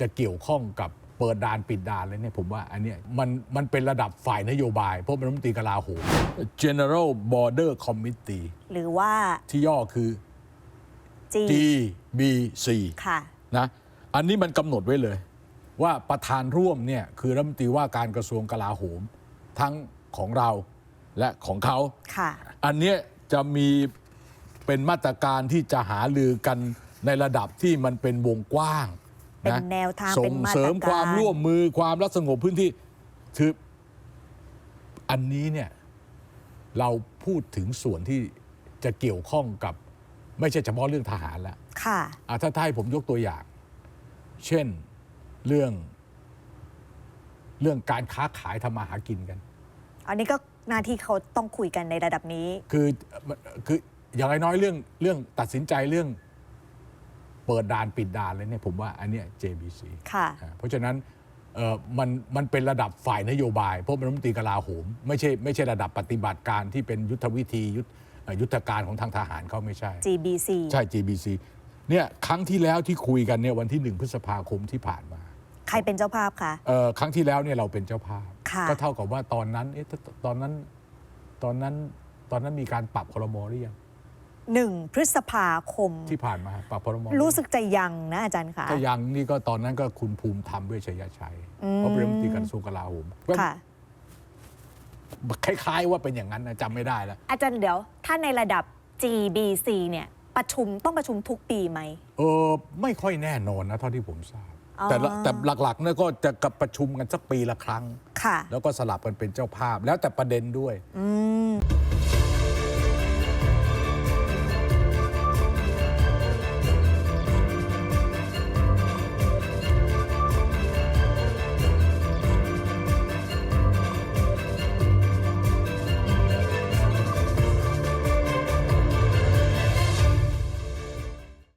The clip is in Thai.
จะเกี่ยวข้องกับเปิดด่านปิดด่านเลยเนี่ยผมว่าอันเนี้ยมันมันเป็นระดับฝ่ายนโยบาย เพราะเป็นรัฐมนตรีกลาโหม General Border Committee หรือว่า ที่ย่อคือ G GBC ค่ะ นะอันนี้มันกำหนดไว้เลย ว่าประธานร่วมเนี่ยคือรัฐมนตรีว่าการกระทรวงกลาโหม ทั้งของเราและของเขา ค่ะ อันเนี้ยจะมีเป็นมาตรการที่จะหาลือกันในระดับที่มันเป็นวงกว้าง เป็นแนวทางส่เป็งนมาตรการเสริมความร่วมมือความรักสงบพื้นที่คืออันนี้เนี่ยเราพูดถึงส่วนที่จะเกี่ยวข้องกับ ไม่ใช่เฉพาะเรื่องทหารแล้วค่ะอะถ้าถ้าให้ผมยกตัวอย่าง เช่นเรื่อง เรื่องการค้าขายทำมาหากินกัน อันนี้ก็หน้าที่เขาต้องคุยกันในระดับนี้ คือคืออย่างน้อยๆเรื่องเรื่องตัดสินใจเรื่อง เปิดด่านปิดด่านเลยเนี่ยผมว่าอันเนี้ย JBC ค่ะอ่าเพราะฉะนั้นเอ่อมันมันเป็นระดับฝ่ายนโยบาย เพราะเป็นรัฐมนตรีกลาโหม ไม่ใช่ไม่ใช่ระดับปฏิบัติการที่เป็นยุทธวิธียุทธเอ่อยุทธการของทางทหารเขาไม่ใช่ GBC ใช่ GBC เนี่ยครั้งที่แล้วที่คุยกันเนี่ยวันที่หนึ่งพฤษภาคมที่ผ่านมาใครเป็นเจ้าภาพคะ เอ่อครั้งที่แล้วเนี่ยเราเป็นเจ้าภาพ ค่ะ ก็เท่ากับว่าตอนนั้นเอ๊ะตตอนนั้นตอนนั้นตอนนั้นมีการปรับครมหรือยัง หนึ่งพฤษภาคม ที่ผ่านมาปรับครมรู้สึกจะยังนะอาจารย์คะถ้ายังนี่ก็ตอนนั้นก็คุณภูมิธรรมเวชยชัยอืมเพราะเป็นรัฐมนตรีกระทรวงกลาโหมก็ค่ะคล้ายๆว่าเป็นอย่างนั้นนะจำไม่ได้แล้วอาจารย์เดี๋ยวถ้าในระดับ GBC เนี่ยประชุมต้องประชุมทุกปีไหมเออไม่ค่อยแน่นอนนะเท่าที่ผมทราบอ๋อแต่ละแต่หลักๆเนี่ยก็จะกับประชุมกันสักปีละครั้งค่ะแล้วก็สลับกันเป็นเจ้าภาพ แล้วแต่ประเด็นด้วยอืม